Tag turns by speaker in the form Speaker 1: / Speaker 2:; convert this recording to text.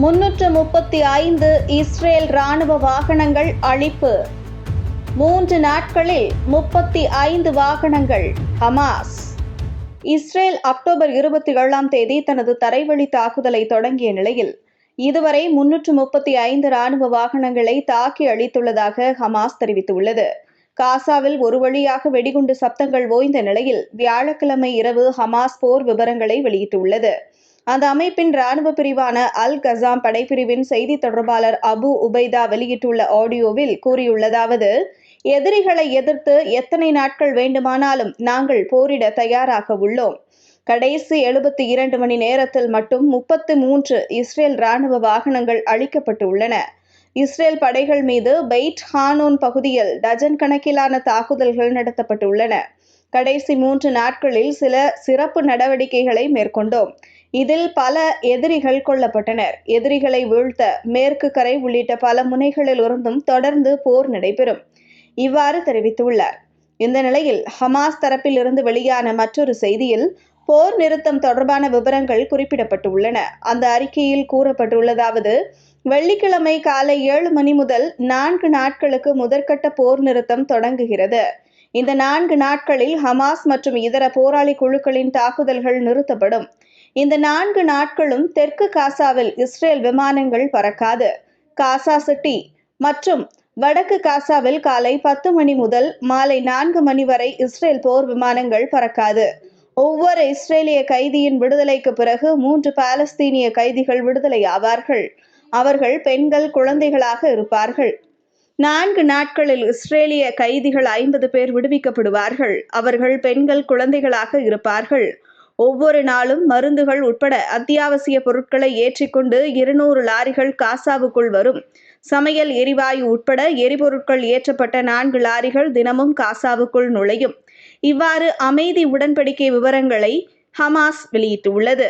Speaker 1: முன்னூற்று முப்பத்தி ஐந்து இஸ்ரேல் ராணுவ வாகனங்கள் அழிப்பு. மூன்று நாட்களில் முப்பத்தி ஐந்து வாகனங்கள் ஹமாஸ். இஸ்ரேல் அக்டோபர் இருபத்தி ஏழாம் தேதி தனது தரைவழி தாக்குதலை தொடங்கிய நிலையில் இதுவரை முன்னூற்று முப்பத்தி ஐந்து ராணுவ வாகனங்களை தாக்கி அழித்துள்ளதாக ஹமாஸ் தெரிவித்துள்ளது. காசாவில் ஒரு வழியாக வெடிகுண்டு சப்தங்கள் ஓய்ந்த நிலையில் வியாழக்கிழமை இரவு ஹமாஸ் போர் விவரங்களை வெளியிட்டுள்ளது. அந்த அமைப்பின் ராணுவ பிரிவான அல் கசாம் படைப்பிரிவின் செய்தி தொடர்பாளர் அபு உபைதா வெளியிட்டுள்ள ஆடியோவில் கூறியுள்ளதாவது எதிரிகளை எதிர்த்து எத்தனை நாட்கள் வேண்டுமானாலும் நாங்கள் போரிட தயாராக உள்ளோம். கடைசி எழுபத்தி இரண்டு மணி நேரத்தில் மட்டும் முப்பத்து மூன்று இஸ்ரேல் ராணுவ வாகனங்கள் அழிக்கப்பட்டு உள்ளன இஸ்ரேல் படைகள் மீது பெய்ட் ஹானோன் பகுதியில் டஜன் கணக்கிலான தாக்குதல்கள் நடத்தப்பட்டுள்ளன. கடைசி மூன்று நாட்களில் சில சிறப்பு நடவடிக்கைகளை மேற்கொண்டோம். இதில் பல எதிரிகள் கொல்லப்பட்டனர். எதிரிகளை வீழ்த்த மேற்கு கரை உள்ளிட்ட பல முனைகளில் இருந்தும் தொடர்ந்து போர் நடைபெறும். இவ்வாறு தெரிவித்துள்ளார். இந்த நிலையில் ஹமாஸ் தரப்பில் இருந்து வெளியான மற்றொரு செய்தியில் போர் நிறுத்தம் தொடர்பான விவரங்கள் குறிப்பிடப்பட்டுள்ளன. அந்த அறிக்கையில் கூறப்பட்டுள்ளதாவது வெள்ளிக்கிழமை காலை ஏழு மணி முதல் நான்கு நாட்களுக்கு முதற்கட்ட போர் நிறுத்தம் தொடங்குகிறது. இந்த நான்கு நாட்களில் ஹமாஸ் மற்றும் இதர போராளி குழுக்களின் தாக்குதல்கள் நிறுத்தப்படும். இந்த நான்கு நாட்களும் தெற்கு காசாவில் இஸ்ரேல் விமானங்கள் பறக்காது. காசா சிட்டி மற்றும் வடக்கு காசாவில் காலை பத்து மணி முதல் மாலை நான்கு மணி வரை இஸ்ரேல் போர் விமானங்கள் பறக்காது. ஒவ்வொரு இஸ்ரேலிய கைதியின் விடுதலைக்கு பிறகு மூன்று பாலஸ்தீனிய கைதிகள் விடுதலை ஆவார்கள். அவர்கள் பெண்கள் குழந்தைகளாக இருப்பார்கள். நான்கு நாட்களில் இஸ்ரேலிய கைதிகள் ஐம்பது பேர் விடுவிக்கப்படுவார்கள். அவர்கள் பெண்கள் குழந்தைகளாக இருப்பார்கள். ஒவ்வொரு நாளும் மருந்துகள் உட்பட அத்தியாவசிய பொருட்களை ஏற்றிக்கொண்டு இருநூறு லாரிகள் காசாவுக்குள் வரும். சமையல் எரிவாயு உட்பட எரிபொருட்கள் ஏற்றப்பட்ட நான்கு லாரிகள் தினமும் காசாவுக்குள் நுழையும். இவ்வாறு அமைதி உடன்படிக்கை விவரங்களை ஹமாஸ் வெளியிட்டுள்ளது.